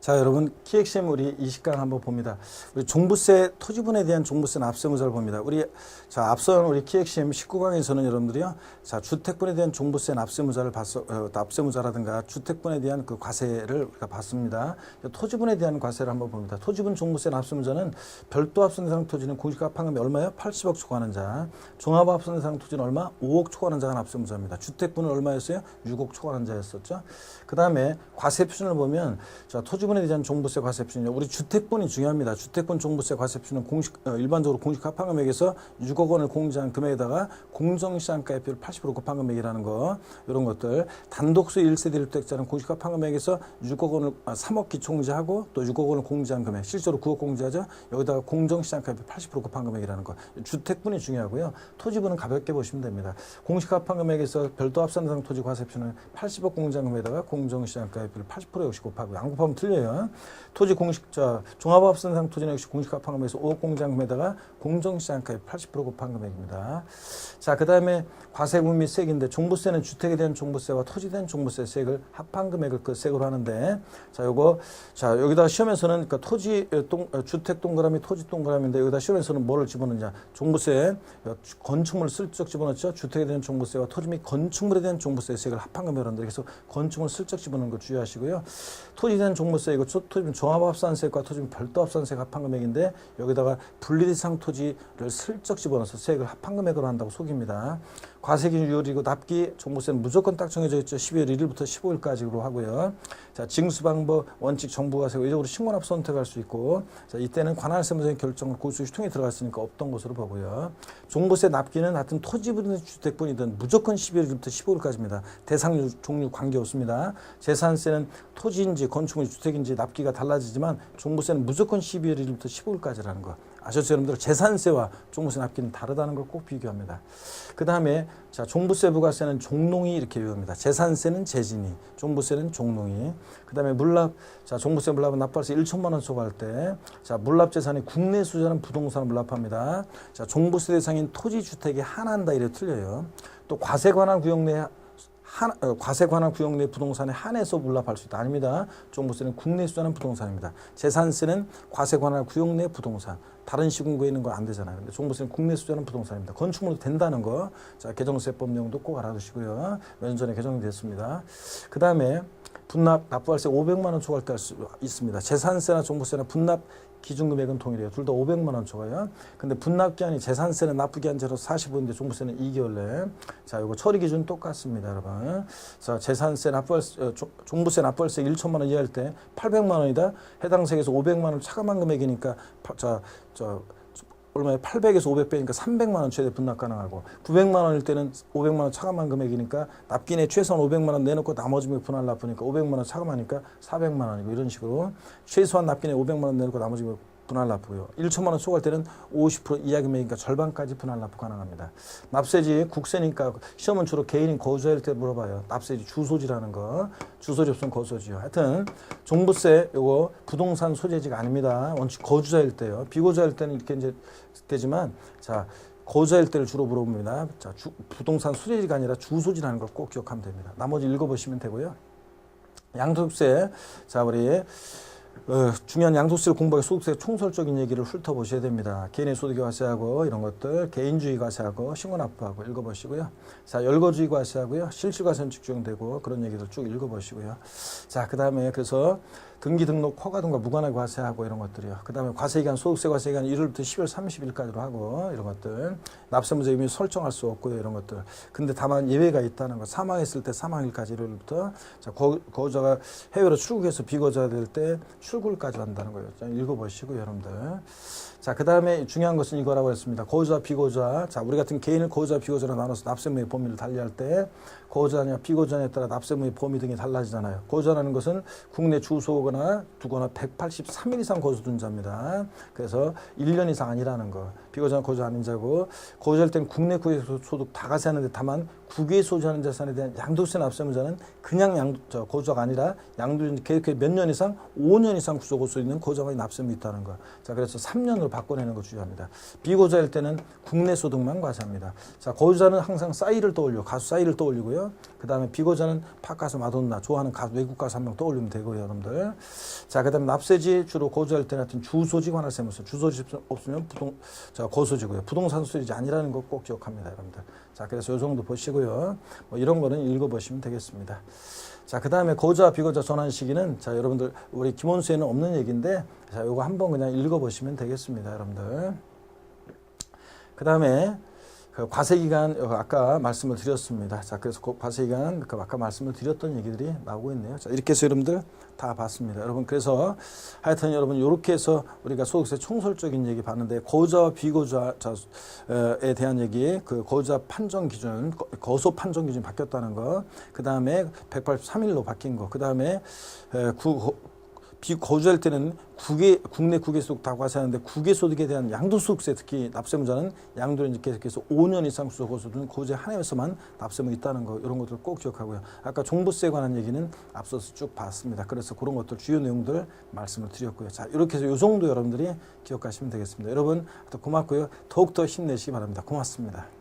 자, 여러분 키엑시엠 우리 이 시간 한번 봅니다. 우리 종부세 토지분에 대한 종부세 납세무자를 봅니다. 우리 자 앞선 우리 키엑시엠 19강에서는 여러분들이요, 자 주택분에 대한 종부세 납세무자를 봤어, 어, 납세무자라든가 주택분에 대한 그 과세를 우리가 봤습니다. 토지분에 대한 과세를 한번 봅니다. 토지분 종부세 납세무자는 별도 합산 대상 토지는 공시가 합한금이 얼마요? 80억 초과하는 자. 종합 합산 대상 토지는 얼마? 5억 초과하는 자가 납세무자입니다. 주택분은 얼마였어요? 6억 초과하는 자였었죠. 그 다음에 과세 표준을 보면 자 토지 분에 대한 종부세 과세 표준이요. 우리 주택분이 중요합니다. 주택분 종부세 과세 표준은 공식 어, 일반적으로 공식 합한 금액에서 6억 원을 공제한 금액에다가 공정시장가액비율 80% 곱한 금액이라는 거 이런 것들 단독소 1세대 1주택자는 공식 합한 금액에서 6억 원을 아, 3억 기총제하고 또 6억 원을 공제한 금액 실제로 9억 공제하죠. 여기다가 공정시장가액비 80% 곱한 금액이라는 거 주택분이 중요하고요. 토지분은 가볍게 보시면 됩니다. 공식 합한 금액에서 별도 합산 대상 토지 과세 표준은 80억 공제한 금액에다가 공정시장가액비를 80% 역시 곱하고 안 곱하면 틀려요. 토지 공식 자 종합합산상 토지는 역시 공식 합한 금액에서 5억 공제금에다가 공정시장가액 80% 곱한 금액입니다. 자 그 다음에 과세분 및 세액인데 종부세는 주택에 대한 종부세와 토지에 대한 종부세 세액을 합한 금액을 그 세액으로 하는데 자 요거 자 여기다 시험에서는 그러니까 토지 어, 동, 어, 주택 동그라미 토지 동그라미인데 여기다 시험에서는 뭐를 집어넣냐? 종부세 어, 건축물 슬쩍 집어넣죠? 주택에 대한 종부세와 토지 및 건축물에 대한 종부세 세액을 합한 금액으로 하는데 그래서 건축물 슬쩍 집어넣는 거 주의하시고요. 토지에 대한 종부세 이거 토- 토지 종합합산세액과 토지 및 별도 합산세액 합한 금액인데 여기다가 분리대상 토지를 슬쩍 집어넣어서 세액을 합한 금액으로 한다고 속입니다. 과세기율이고 납기 종부세는 무조건 딱 정해져 있죠. 12월 1일부터 15일까지로 하고요. 자, 징수 방법 원칙 정부가세 외적으로 신고납 선택할 수 있고 자, 이때는 관할세무서의 결정을 고수시 통해 들어갔으니까 없던 것으로 보고요. 종부세 납기는 하여튼 토지분이든 주택분이든 무조건 12월 1일부터 15일까지입니다. 대상 종류 관계 없습니다. 재산세는 토지인지 건축물인지 주택인지 납기가 달라지지만 종부세는 무조건 12월 1일부터 15일까지라는 거. 아셨죠 여러분들 재산세와 종부세 납기는 다르다는 걸 꼭 비교합니다. 그 다음에 자 종부세 부가세는 종농이 이렇게 외웁니다. 재산세는 재진이, 종부세는 종농이. 그 다음에 물납 자 종부세 물납은 납부할세 1천만 원 초과할 때 자 물납 재산이 국내 수자는 부동산을 물납합니다. 자 종부세 대상인 토지 주택에 한한다 이래 틀려요. 또 과세 관할 구역 내 한, 어, 과세 관할 구역 내 부동산에 한해서 물납할 수 있다. 아닙니다. 종부세는 국내 수자는 부동산입니다. 재산세는 과세 관할 구역 내 부동산. 다른 시군구에 있는 건안 되잖아요. 근데 종부세는 국내 수자는 부동산입니다. 건축물도 된다는 거. 자, 개정세법 내용도 꼭 알아두시고요. 몇 년 전에 개정이 됐습니다. 그 다음에 분납 납부할세 500만 원 초과할 수 있습니다. 재산세나 종부세나 분납 기준 금액은 동일해요. 둘 다 500만 원 초과요. 근데 분납 기한이 재산세는 납부 기한 제로 45인데 종부세는 2개월 내. 자, 이거 처리 기준 똑같습니다, 여러분. 자, 재산세 납부할 어, 조- 종부세 납부할세 1천만 원 이하일 때 800만 원이다. 해당 세액에서 500만 원 차감한 금액이니까 파- 자, 저 얼마에 800에서 500 빼니까 300만 원 최대 분납 가능하고 900만 원일 때는 500만 원 차감한 금액이니까 납기내 최소한 500만 원 내놓고 나머지 금액 분할 납부니까 500만 원 차감하니까 400만 원이고 이런 식으로 최소한 납기내 500만 원 내놓고 나머지 금액 분할 납부요. 1천만 원 초과할 때는 50% 이하 금액이니까 절반까지 분할 납부 가능합니다. 납세지 국세니까 시험은 주로 개인이 거주할 때 물어봐요. 납세지 주소지라는 거. 주소지 없으면 거소지요. 하여튼 종부세 요거 부동산 소재지가 아닙니다. 원칙 거주자일 때요. 비거주자일 때는 이렇게 이제 되지만 자 거주자일 때를 주로 물어봅니다. 자 주- 부동산 소재지가 아니라 주소지라는 걸 꼭 기억하면 됩니다. 나머지 읽어보시면 되고요. 양도세 자 우리 어, 중요한 양도세를 공부하기 소득세 총설적인 얘기를 훑어보셔야 됩니다. 개인의 소득 과세하고 이런 것들, 개인주의 과세하고 신고납부하고 읽어보시고요. 자, 열거주의 과세하고요. 실질과세는 적용되고 그런 얘기들 쭉 읽어보시고요. 자, 그 다음에 그래서 등기 등록 허가 등과 무관하게 과세하고 이런 것들이요. 그 다음에 과세기간, 소득세 과세기간 1월부터 10월 30일까지로 하고 이런 것들. 납세문제 이미 설정할 수 없고요. 이런 것들. 근데 다만 예외가 있다는 거. 사망했을 때 사망일까지 1월부터. 자, 거, 거주자가 해외로 출국해서 비거주가 될 때 출국까지 한다는 거예요. 자, 읽어보시고 여러분들. 자, 그 다음에 중요한 것은 이거라고 했습니다. 거주자, 비거주자. 자, 우리 같은 개인을 거주자, 비거주로 나눠서 납세무의 범위를 달리할 때 거주자냐 비거주자냐에 따라 납세무의 범위 등이 달라지잖아요. 거주자라는 것은 국내 주소 거나 두거나 183일 이상 거주둔 자입니다. 그래서 1년 이상 아니라는 거. 비거주나 거주 아닌 자고 거주할 땐 국내 국외 소득 다 가세하는데 다만 국외 소유하는 자산에 대한 양도세 납세무 자는 그냥 양, 저, 거주자가 아니라 양도 계획 몇년 이상 5년 이상 구속 수 있는 거주자만이 납세무 있다는 거. 자 그래서 3년으로 바꿔내는 거 주의합니다. 비거주할 때는 국내 소득만 과세합니다. 자 거주자는 항상 싸이를 떠올려 가수 싸이를 떠올리고요. 그 다음에 비거주자는 팝 가수 마돈나 좋아하는 가수 외국 가수 한 명 떠올리면 되고요, 여러분들. 자 그다음에 납세지 주로 거주할 때는 하여튼 주소지 관할 세무서 주소지 없으면 부동 자 거소지고요. 부동산 수익이 아니라는 거 꼭 기억합니다, 여러분들. 자 그래서 요 정도 보시고요. 뭐 이런 거는 읽어보시면 되겠습니다. 자, 그 다음에 거주와 비거주와 전환 시기는 자, 여러분들 우리 기본수에는 없는 얘기인데 자, 요거 한번 그냥 읽어보시면 되겠습니다, 여러분들. 그 다음에 그 과세기간 어, 아까 말씀을 드렸습니다. 자, 그래서 그 과세기간 그 아까 말씀을 드렸던 얘기들이 나오고 있네요. 자, 이렇게 해서 여러분들 다 봤습니다. 여러분 그래서 하여튼 여러분 이렇게 해서 우리가 소득세 총설적인 얘기 봤는데 거주와 비거주자에 대한 얘기, 그 거주자 판정 기준, 거- 거소 판정 기준이 바뀌었다는 거, 그 다음에 183일로 바뀐 거, 그 다음에 구 비거주할 때는 국외, 국내 국외소득 다 과세하는데 국외소득에 대한 양도소득세 특히 납세무자는 양도를 계속해서 5년 이상 수소거소득은 거주에 한해서만 납세무 있다는 거 이런 것들 꼭 기억하고요. 아까 종부세에 관한 얘기는 앞서서 쭉 봤습니다. 그래서 그런 것들 주요 내용들 말씀을 드렸고요. 자 이렇게 해서 이 정도 여러분들이 기억하시면 되겠습니다. 여러분 또 고맙고요. 더욱더 힘내시기 바랍니다. 고맙습니다.